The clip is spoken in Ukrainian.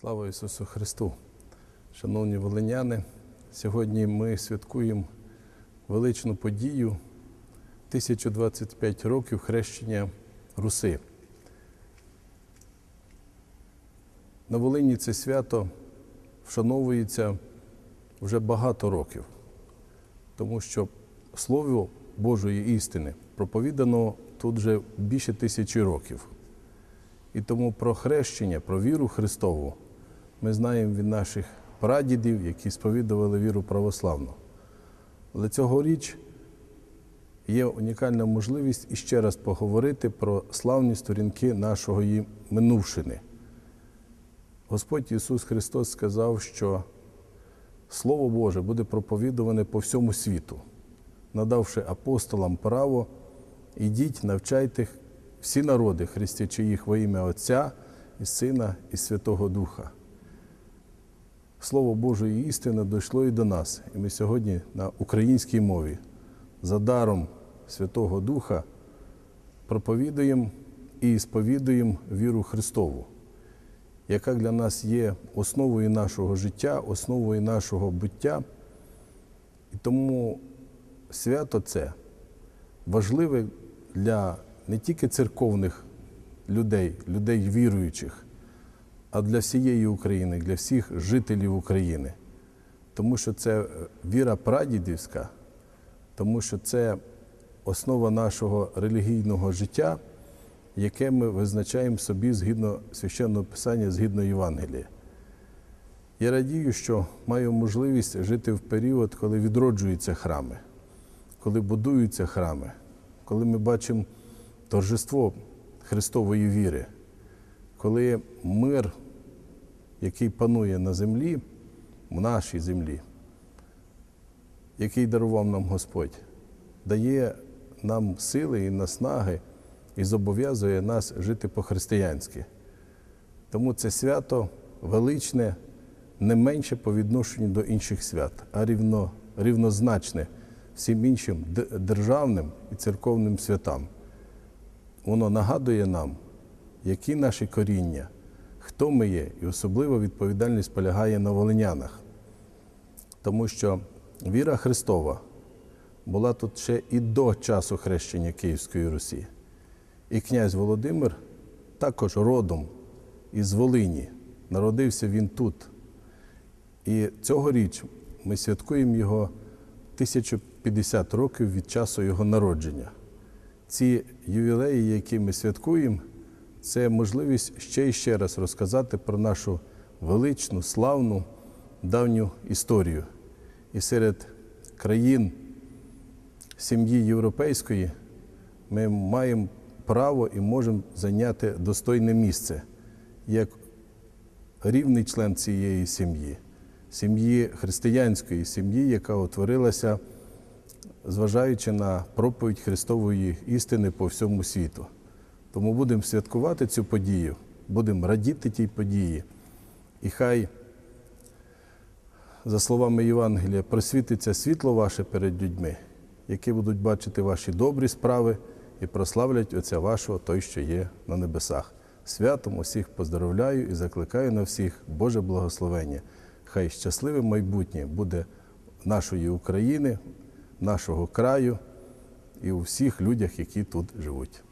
Слава Ісусу Христу! Шановні волиняни, сьогодні ми святкуємо величну подію 1025 років хрещення Руси. На Волині це свято вшановується вже багато років, тому що Слово Божої істини проповідано тут вже більше тисячі років. І тому про хрещення, про віру Христову ми знаємо від наших прадідів, які сповідували віру православну. Але цьогоріч є унікальна можливість іще раз поговорити про славні сторінки нашої минувшини. Господь Ісус Христос сказав, що Слово Боже буде проповідуване по всьому світу, надавши апостолам право, ідіть, навчайте всі народи, хрестячи їх во ім'я Отця і Сина і Святого Духа. Слово Божої істини дійшло і до нас. І ми сьогодні на українській мові за даром Святого Духа проповідуємо і сповідуємо віру Христову, яка для нас є основою нашого життя, основою нашого буття. І тому свято це важливе для не тільки церковних людей, людей віруючих, а для всієї України, для всіх жителів України. Тому що це віра прадідівська, тому що це основа нашого релігійного життя, яке ми визначаємо собі згідно священного писання, згідно Євангелія. Я радію, що маю можливість жити в період, коли відроджуються храми, коли будуються храми, коли ми бачимо торжество Христової віри, коли мир, який панує на землі, в нашій землі, який дарував нам Господь, дає нам сили і наснаги і зобов'язує нас жити по-християнськи. Тому це свято величне, не менше по відношенню до інших свят, а рівно, рівнозначне всім іншим державним і церковним святам воно нагадує нам, які наші коріння, хто ми є, і особлива відповідальність полягає на волинянах. Тому що віра Христова була тут ще і до часу хрещення Київської Русі. І князь Володимир також родом із Волині. Народився він тут. І цьогоріч ми святкуємо його 1050 років від часу його народження ці ювілеї, які ми святкуємо, це можливість ще і ще раз розказати про нашу величну, славну, давню історію. І серед країн сім'ї європейської ми маємо право і можемо зайняти достойне місце як рівний член цієї сім'ї, сім'ї християнської сім'ї, яка утворилася зважаючи на проповідь Христової істини по всьому світу. Тому будемо святкувати цю подію, будемо радіти тій події. І хай, за словами Євангелія, просвітиться світло ваше перед людьми, які будуть бачити ваші добрі справи і прославлять Отця вашого, той, що є на небесах. Святом усіх поздоровляю і закликаю на всіх Боже благословення. Хай щасливе майбутнє буде нашої України нашого краю і у всіх людях, які тут живуть.